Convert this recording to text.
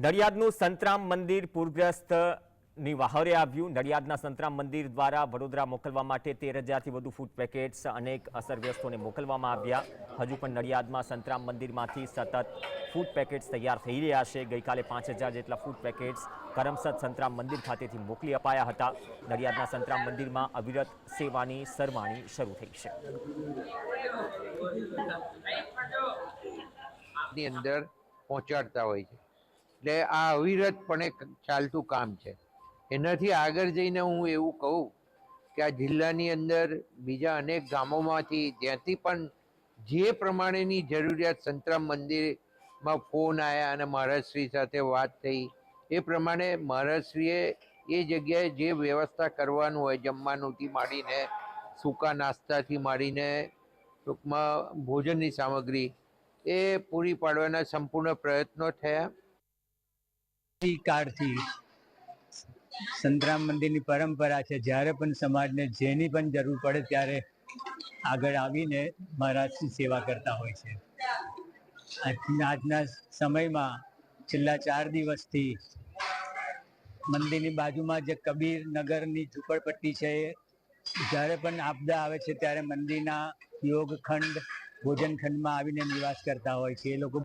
નડિયાદનું સંતરામ મંદિર પૂરગ્રસ્તની વહારે આવ્યું. નડિયાદના સંતરામ મંદિર દ્વારા વડોદરા મોકલવા માટે તેર હજારથી વધુ ફૂડ પેકેટ્સ અનેક અસરગ્રસ્તોને મોકલવામાં આવ્યા. હજુ પણ નડિયાદમાં સંતરામ મંદિરમાંથી સતત ફૂડ પેકેટ્સ તૈયાર થઈ રહ્યા છે. ગઈકાલે પાંચ હજાર જેટલા ફૂડ પેકેટ્સ કરમસદ સંતરામ મંદિર ખાતેથી મોકલી અપાયા હતા. નડિયાદના સંતરામ મંદિરમાં અવિરત સેવાની સરવાણી શરૂ થઈ છે. અંદર પહોંચાડતા હોય છે. એટલે આ અવિરતપણે એક ચાલતું કામ છે. એનાથી આગળ જઈને હું એવું કહું કે આ જિલ્લાની અંદર બીજા અનેક ગામોમાંથી જ્યાંથી પણ જે પ્રમાણેની જરૂરિયાત સંતરામ મંદિરમાં ફોન આવ્યા અને મહારાજશ્રી સાથે વાત થઈ, એ પ્રમાણે મહારાજશ્રીએ એ જગ્યાએ જે વ્યવસ્થા કરવાનું હોય, જમવાનુંથી માંડીને સૂકા નાસ્તાથી માંડીને ટૂંકમાં ભોજનની સામગ્રી, એ પૂરી પાડવાના સંપૂર્ણ પ્રયત્નો થયા. કાળથી સંતરામ મંદિરની પરંપરા છે, જ્યારે પણ સમાજને જેની પણ જરૂર પડે ત્યારે આગળ આવીને મહારાજની સેવા કરતા હોય છે. આજના સમયમાં છેલ્લા ચાર દિવસથી મંદિરની બાજુમાં જે કબીર નગરની ઝૂંપડપટ્ટી છે, જ્યારે પણ આપદા આવે છે, ત્યારે મંદિરના યોગ ખંડ ભોજન ખંડમાં આવીને નિવાસ કરતા હોય છે. એ લોકો